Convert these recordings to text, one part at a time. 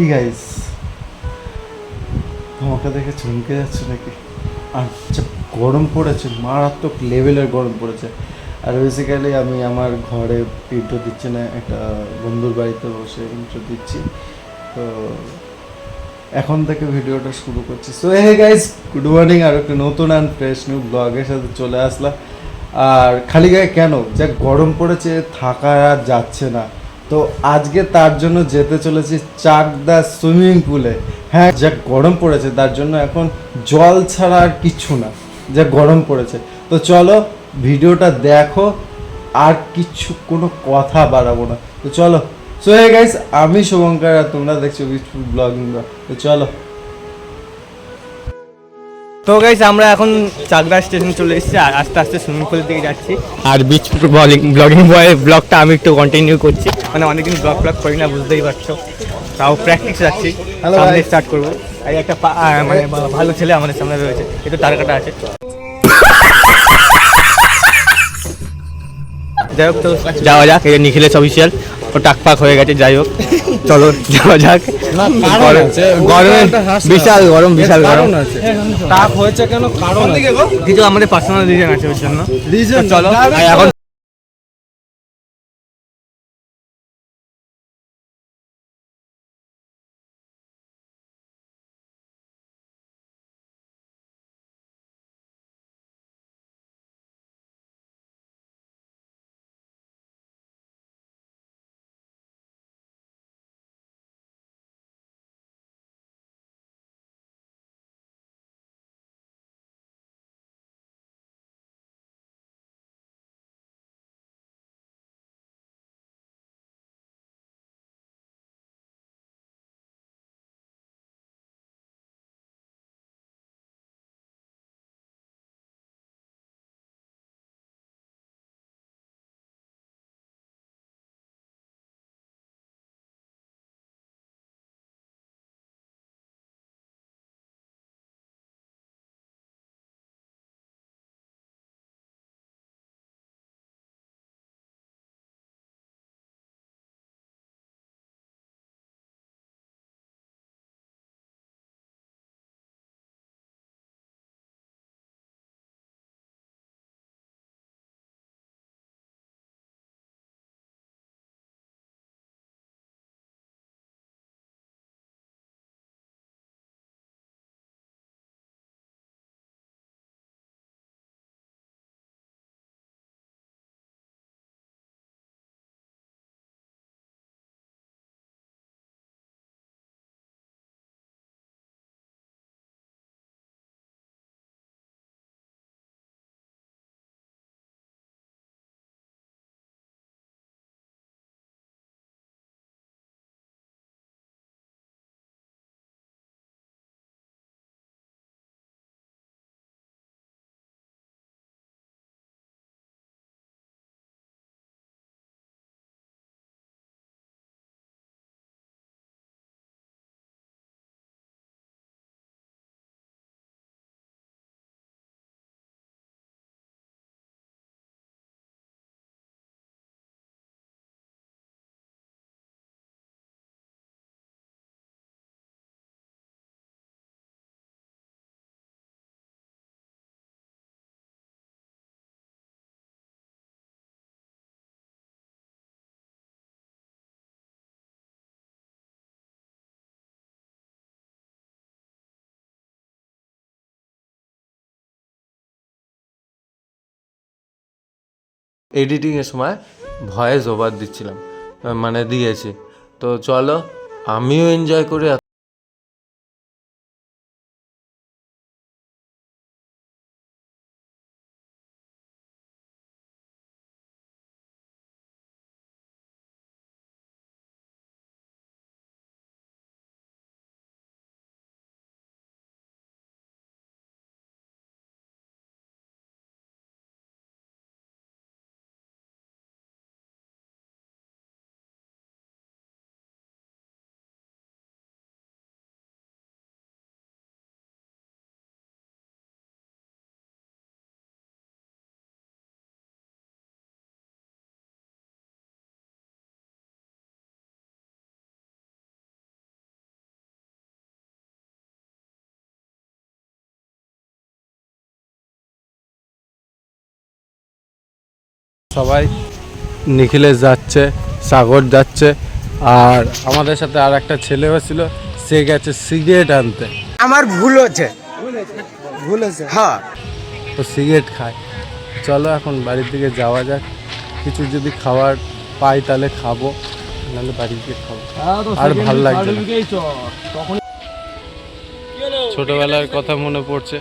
কি গাইস আমাকে দেখে চমকে যাচ্ছে নাকি? আর গরম পড়েছে, মারাত্মক লেভেলের গরম পড়েছে। আর বেসিক্যালি আমি আমার ঘরে ইন্ট্রো দিচ্ছি না, একটা বন্ধুর বাড়িতে বসে ইন্ট্রো দিচ্ছি। তো এখন থেকে ভিডিওটা শুরু করছি। So hey guys good morning আর একটা নতুন অ্যান্ড ফ্রেশ নিউ ব্লগের সাথে চলে আসলাম। আর খালি গায়ে কেন? যা গরম পড়েছে থাকা আর যাচ্ছে না। তো আজকে তার জন্য যেতে চলেছি চাকদা সুইমিং পুলে। হ্যাঁ যা গরম পড়েছে, তার জন্য এখন জল ছাড়া আর কিচ্ছু না, যা গরম পড়েছে। তো চলো, ভিডিওটা দেখো, আর কিচ্ছু কোনো কথা বাড়াবো না। তো চলো। সো হে গাইস আমি শুভঙ্কর, আর তোমরা দেখছ বিচপুর ব্লগিং তো চলো। তো গাইস আমরা এখন চাকদা স্টেশন চলে এসেছি আর আস্তে আস্তে সুইমিং পুলের দিকে যাচ্ছি। আর বিচ ব্লগিং ব্লগিং বয় ব্লগটা আমি একটু কন্টিনিউ করছি। মানে অনেকদিন ব্লগ ব্লগ করি না বুঝতেই পারছ। তাও প্র্যাকটিস যাচ্ছি সামনে স্টার্ট করব। আর একটা মানে ভালো ছেলে আমাদের সামনে রয়েছে। একটু তারকাটা আছে। যাই হোক তো যাওয়া যাক এই যে নিখিলেশ অফিসিয়াল ও টাকপাক হয়ে গেছে যাই হোক। চলো যাওয়া যাক। গরমে বিশাল গরম বিশাল গরম। টাক হয়েছে কেন? কারণ কিছু আমাদের পার্সোনাল রিজন আছে ওর জন্য? চলো এখন এডিটিংয়ের সময় ভয়েস ওভার দিচ্ছিলাম মানে দিয়েছি। তো চলো আমিও এনজয় করি সবাই নিখিলেশ যাচ্ছে সাগর যাচ্ছে আর আমাদের সাথে আর একটা ছেলেও ছিল সে গেছে সিগারেট আনতে। আমার ভুল হচ্ছে। ভুল আছে হ্যাঁ। তো সিগারেট খায়। চলো এখন বাড়ির দিকে যাওয়া যাক। কিছু যদি খাবার পাই তাহলে খাব নাহলে বাড়ির দিকে খাব। আর ভালো লাগছে ছোটবেলার কথা মনে পড়ছে।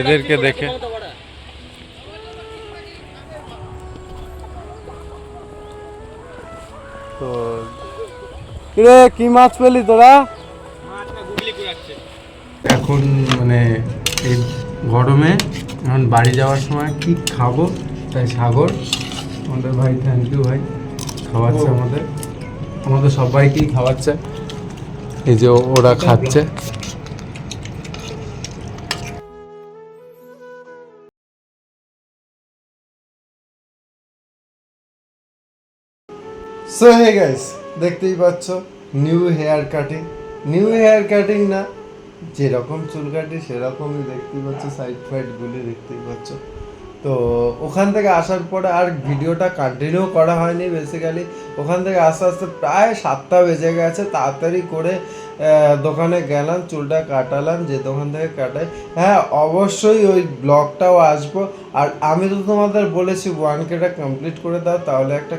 এদেরকে দেখে। তো কিরে, কি মাছ পেলি তোরা? এখন মানে এই গরমে এখন বাড়ি যাওয়ার সময় কি খাব? তাই সাগর। আমাদের ভাই থ্যাংক ইউ ভাই, খাওয়াচ্ছে আমাদের। আমাদের সবাইকেই খাওয়াচ্ছে। এই যে ওরা খাচ্ছে। সো হে গাইস দেখতেই পাচ্ছ new hair cutting new hair cutting না, যেরকম চুল কাটি সেরকমই দেখতেই পাচ্ছ সাইড ফাইডগুলি দেখতেই পাচ্ছ। তো, ওখান থেকে আসার পরে আর ভিডিওটা কন্টিনিউ করা হয়নি বেসিক্যালি ওখান থেকে আস্তে আস্তে প্রায় সাতটা বেজে গেছে, তাড়াতাড়ি করে দোকানে গেলাম, চুলটা কাটালাম, যে দোকান থেকে কাটাই। হ্যাঁ অবশ্যই ওই ব্লগটাও আসব। আর আমি তো তোমাদের বলেছি ওয়ান কেটা কমপ্লিট করে দাও, তাহলে একটা